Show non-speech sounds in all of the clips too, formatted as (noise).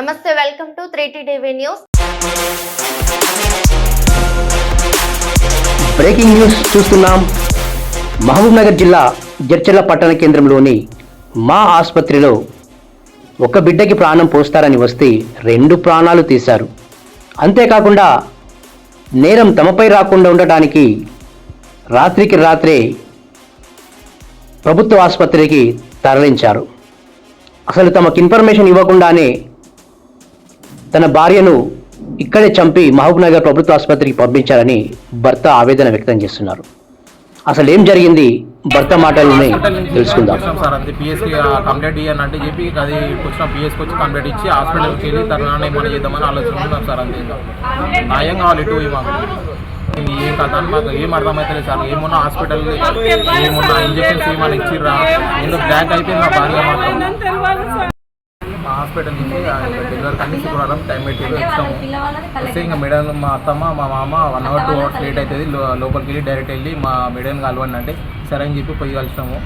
నమస్తే welcome to three TV news. Breaking news చూస్తున్నాం. మహబూబ్నగర్ జిల్లా జడ్చర్ల పట్టణ కేంద్రంలోని మా ఆసుపత్రిలో ఒక బిడ్డకి ప్రాణం పోస్తారని వస్తే రెండు ప్రాణాలు తీశారు. అంతేకాకుండా నేరం తమపై రాకుండా ఉండటానికి రాత్రికి రాత్రే ప్రభుత్వ ఆసుపత్రికి తరలించారు. అసలు తమకు ఇన్ఫర్మేషన్ ఇవ్వకుండానే తన భార్యను ఇక్కడే చంపి మహబూబ్నగర్ ప్రభుత్వ ఆసుపత్రికి పంపించారని భర్త ఆవేదన వ్యక్తం చేస్తున్నారు. అసలు ఏం జరిగింది? భర్త మాటల్ని తెలుసుకుందాం. సార్ అంతే పిఎస్కి కంప్లైంట్ ఇవ్వను అంటే చెప్పి అది వచ్చిన పిఎస్కి వచ్చి కంప్లైంట్ ఇచ్చి హాస్పిటల్కి వెళ్ళి తర్వాత ఏమైనా చేద్దామని ఆలోచన ఉన్నాం సార్ అంతే న్యాయం కావాలి ఇటు మాకు. ఏం కథ అని మాకు ఏం అర్థమవుతలేదు సార్. ఏమున్నా హాస్పిటల్ ఏమున్నా ఇంజక్షన్స్ ఏమైనా ఇచ్చిర్రా? ఏదో బ్లాక్ అయిపోయింది మా భార్య మాత్రం? హాస్పిటల్ నుంచి డెలివరీ కానీ శుక్రవారం టైం పెట్టి వచ్చాము. వస్తే ఇంకా మేడం మా అత్తమ్మ మా మామ one hour two hours late అవుతుంది లోపలికి వెళ్ళి డైరెక్ట్ వెళ్ళి మా మేడం కలవండి అంటే సరే అని చెప్పి పోయి కలిసినాము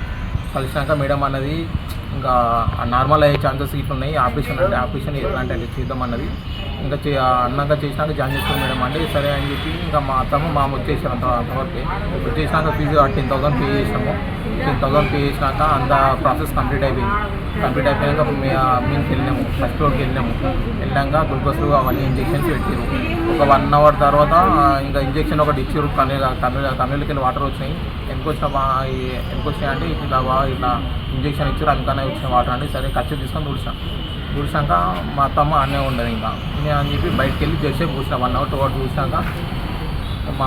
కలిసినాక మేడం అన్నది ఇంకా నార్మల్ అయ్యే ఛాన్సెస్ ఇట్లా ఉన్నాయి ఆపరేషన్ అంటే ఆపరేషన్ ఎట్లాంటి అంటే చేద్దామన్నది ఇంకా చే అన్నాక చేసినాక జాయిన్ చేస్తాం మేడం అంటే సరే అని చెప్పి ఇంకా మా అత్తమ్మ మా వచ్చేసారు అంత అంతవరకు. వచ్చేసినాక ఫీజు టెన్ థౌసండ్ పే చేసినాము. టెన్ థౌసండ్ పే చేసినాక అంత ప్రాసెస్ కంప్లీట్ అయిపోయింది. కంప్లీట్ అయిపోయాక మేము వెళ్ళినాము. ఫస్ట్ ఫ్లోర్కి వెళ్ళినాము. వెళ్ళాక గ్లూకోజ్ అవన్నీ ఇంజెక్షన్స్ పెట్టారు. ఒక వన్ అవర్ తర్వాత ఇంకా ఇంజెక్షన్ ఒకటి ఇచ్చారు. కన్నీళ్ళ కన్ను కన్నీళ్ళకి వాటర్ వచ్చినాయి. ఎందుకు వచ్చిన ఎందుకు వచ్చినాయి అంటే ఇట్లా బా- ఇట్లా ఇంజెక్షన్ ఇచ్చారు. అందుకనే వచ్చిన వాటర్ అంటే సరే ఖర్చు తీసుకొని తుడిచాం తుడిచాక మా అత్తమ్మ అన్నే ఉండదు ఇంకా. నేను అని చెప్పి బయటకు వెళ్ళి జస్ట్ కూర్చున్నా వన్ అవర్ టూ అవర్ చూసినాక మా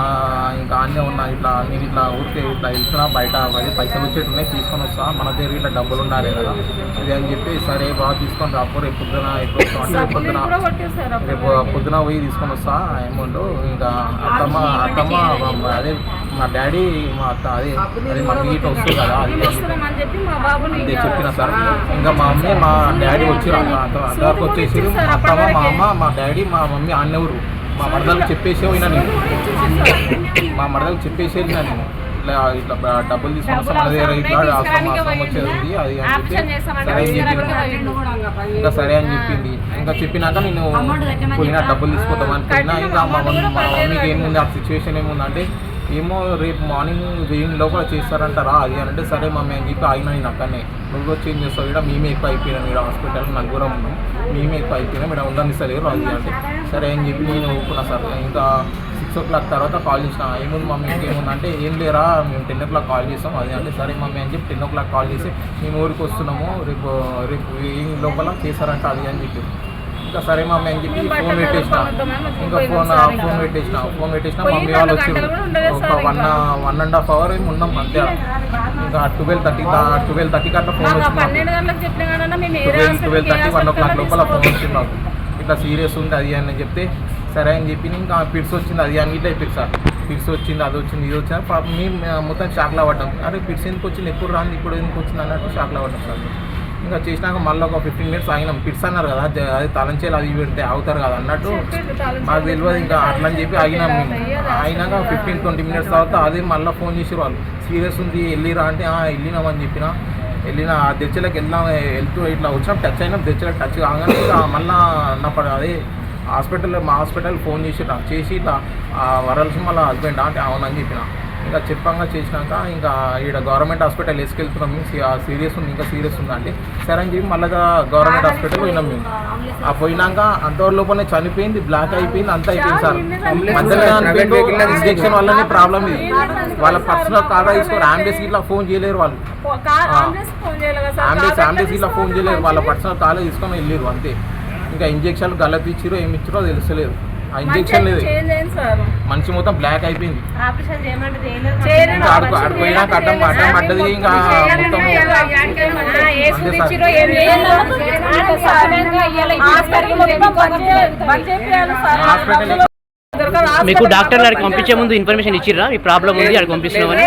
ఇంకా అన్నీ ఉన్నా ఇట్లా నేను ఇట్లా ఊరికే ఇట్లా వెళ్తున్నా బయట అది పైసలు వచ్చేటి ఉన్నాయి తీసుకొని వస్తా. మన దగ్గర ఇట్లా డబ్బులు ఉండాలి కదా. ఇది అని చెప్పి సరే బాగా తీసుకొని రాపో రేపు పొద్దున ఎప్పుడు వస్తాం అంటే రేపు పొద్దున రేపు పొద్దున పోయి తీసుకొని వస్తా. అమౌంట్ ఇంకా అత్తమ్మ అత్తమ్మ అదే మా డాడీ మా అత్త అదే అదే మమ్మీ ఇట్లా వస్తుంది కదా అది. అదే చెప్పిన సార్. ఇంకా మా మమ్మీ మా డాడీ వచ్చిరు అంతవరకు వచ్చేసి మా అత్తమ్మ మా అమ్మ మా డాడీ మా మమ్మీ అన్నెవరు (laughs) మా మరదలకు చెప్పేసి పోయినా నేను. మా మరదలకు చెప్పేసి వెళ్ళినా నేను. ఇట్లా ఇట్లా డబ్బులు తీసుకొని వస్తాం మన దగ్గర ఇట్లా అవసరం వచ్చేది అది అని చెప్పి సరే అని చెప్పింది ఇంకా సరే అని చెప్పింది. ఇంకా చెప్పినాక నేను పోయినా డబ్బులు తీసుకుందాం అనుకున్నా ఇంకా మా మమ్మీ మా మమ్మీకి ఏముంది ఆ సిచ్యువేషన్ ఏముంది అంటే ఏమో రేపు మార్నింగ్ వెయ్యి లోపల చేస్తారంటారా? అది అని అంటే సరే మమ్మీ అని చెప్పి ఆగిన నేను అక్కడనే. నువ్వు చేంజ్ చేస్తావు ఇక్కడ మేమే ఎక్కువ అయిపోయినాం ఇక్కడ హాస్పిటల్ నలుగురం ఉన్నాం మేమే ఎక్కువ అయిపోయినాం ఇక్కడ ఉండనిస్తలేరు అది అంటే. సరే అని చెప్పి నేను ఊపుకున్నా సార్. ఇంకా సిక్స్ ఓ క్లాక్ తర్వాత కాల్ చేసిన. ఏముంది మమ్మీ ఇంకేముంది అంటే ఏం లేరా మేము టెన్ ఓ క్లాక్ కాల్ చేస్తాం. అది అంటే సరే మమ్మీ అని చెప్పి టెన్ ఓ క్లాక్ కాల్ చేసి మేము ఊరికి వస్తున్నాము రేపు రేపు లోపల చేస్తారంట అది అని చెప్పి. ఇంకా సరే మమ్మీ అని చెప్పి ఫోన్ పెట్టేసిన. ఇంకా ఫోన్ ఫోన్ పెట్టేసిన ఫోన్ పెట్టేసిన మమ్మీ వాళ్ళు వచ్చారు ఒక one one and half hour ఏమి ఉన్నాం అంతే. (laughs) ఇంకా ట్వెల్వ్ థర్టీ ట్వెల్వ్ థర్టీకి అట్లా ఫోన్ వచ్చింది మేము twelve thirty one o'clock లోపల ఫోన్ వచ్చింది నాకు. ఇట్లా సీరియస్ ఉంది అది అని చెప్తే సరే అని చెప్పి ఇంకా పిట్స్ వచ్చింది అది అని ఇట్లా సార్. పిట్స్ వచ్చింది అది వచ్చింది ఇది వచ్చింది. పాపం మేము మొత్తం షాక్లో పడ్డాం. అరే పిట్స్ ఎందుకు వచ్చింది? ఎప్పుడు రాంది? ఇప్పుడు ఎందుకు వచ్చింది? అన్నట్టు షాక్లో పడ్డాం సార్. ఇంకా చేసినాక మళ్ళీ ఒక ఫిఫ్టీన్ మినిట్స్ ఆగినాం. పిట్స్ అన్నారు కదా అది- తలంచేలు అది పెడితే అవుతారు కదా అన్నట్టు. మాకు తెలియదు ఇంకా అట్లా అని చెప్పి ఆగినాం అయినాక ఫిఫ్టీన్ ట్వంటీ మినిట్స్ తర్వాత అదే మళ్ళీ ఫోన్ చేసి వాళ్ళు. సీరియస్ ఉంది వెళ్ళిరా అంటే "ఆ, వెళ్ళినామని చెప్పిన. వెళ్ళిన ఆ దెచ్చలకు వెళ్దాం వెళ్తూ ఇట్లా వచ్చినాం. టచ్ అయినాం దెచ్చలకు టచ్ కాగానే ఇక మళ్ళా నా పడ అదే హాస్పిటల్లో మా హాస్పిటల్ ఫోన్ చేసి చేసి ఇట్లా వరల్సి మళ్ళీ హస్బెండ్ అంటే అవునని చెప్పిన. ఇంకా చెప్పంగా చేసినాక ఇంకా ఈడ గవర్నమెంట్ హాస్పిటల్ వేసుకెళ్తున్నాం. మేము సీరియస్ ఉంది ఇంకా సీరియస్ ఉంది అంటే సరే అని చెప్పి మళ్ళీ గవర్నమెంట్ హాస్పిటల్ పోయినాం మేము. ఆ పోయినాక అంతవరలోపనే చనిపోయింది బ్లాక్ అయిపోయింది అంతా అయిపోయింది సార్. మధ్యలో ఇంజెక్షన్ వల్లనే ప్రాబ్లం ఇది. వాళ్ళ పర్సనల్ కార్ తీసుకోరు అంబులెన్స్ ఇట్లా ఫోన్ చేయలేరు వాళ్ళు. అంబులెన్స్ ఇట్లా ఫోన్ చేయలేరు. వాళ్ళ పర్సనల్ కాలే తీసుకొని వెళ్ళారు అంతే. ఇంకా ఇంజెక్షన్ గల్లతి ఇచ్చిరో ఏమి ఇచ్చిరో తెలుస్తలేదు. ఆ ఇంజెక్షన్ లేదు. సార్. మనిషి మొత్తం బ్లాక్ అయిపోయింది. ఆపరేషన్ చేయమంటే చేయలేదు. ఇంకా ఆడుకో ఆడుకోయినాక అడ్డం అడ్డం పడ్డది ఇంకా మొత్తం ఏ ఏం హాస్పిటల్ మీకు డాక్టర్ గారికి పంపించే ముందు ఇన్ఫర్మేషన్ ఇచ్చిర్రా మీ ప్రాబ్లం ఉంది అక్కడ పంపిస్తున్నామని.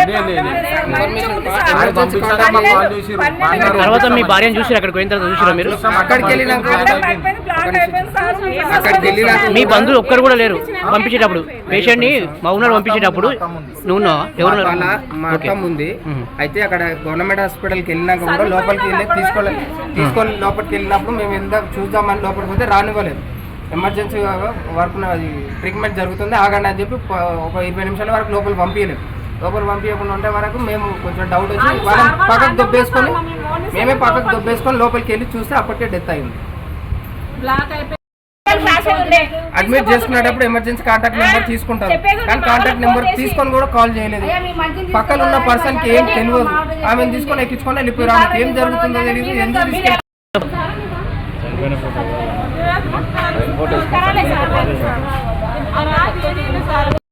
తర్వాత మీ భార్యను చూసి అక్కడికి పోయిన తర్వాత చూసిరా మీరు అక్కడికి అక్కడికి మీ బంధువులు ఒక్కరు కూడా లేరు పంపించేటప్పుడు పేషెంట్ని మౌనాలు పంపించేటప్పుడు నువ్వు? ఎవరు ఉంది. అయితే అక్కడ గవర్నమెంట్ హాస్పిటల్కి వెళ్ళినాక కూడా లోపలికి వెళ్ళి తీసుకోలే తీసుకొని లోపలికి వెళ్ళినప్పుడు మేము వెళ్దాం చూద్దామని లోపలికి పోతే రానివ్వలేదు ఎమర్జెన్సీ వర్క్ ట్రీట్మెంట్ జరుగుతుంది. ఆగండి అని చెప్పి ఒక ఇరవై నిమిషాల వరకు లోపల పంపించలేదు లోపల పంపించకుండా ఉండే వరకు మేము కొంచెం డౌట్ వచ్చి వాళ్ళని పక్కకు దొబ్బేసుకొని మేమే పక్కకు దొబ్బేసుకొని లోపలికి వెళ్ళి చూస్తే అప్పటికే డెత్ అయింది. అడ్మిట్ చేసుకునేటప్పుడు ఎమర్జెన్సీ కాంటాక్ట్ నెంబర్ తీసుకుంటారు. కానీ కాంటాక్ట్ నెంబర్ తీసుకొని కూడా కాల్ చేయలేదు. పక్కన ఉన్న పర్సన్కి ఏం తెలియదు. ఆమెను తీసుకొని ఎక్కించుకొని వెళ్ళిపోయారు. ఆమెకి ఏం జరుగుతుందో తెలియదు ఎందుకు తీసుకెళ్ళి సార్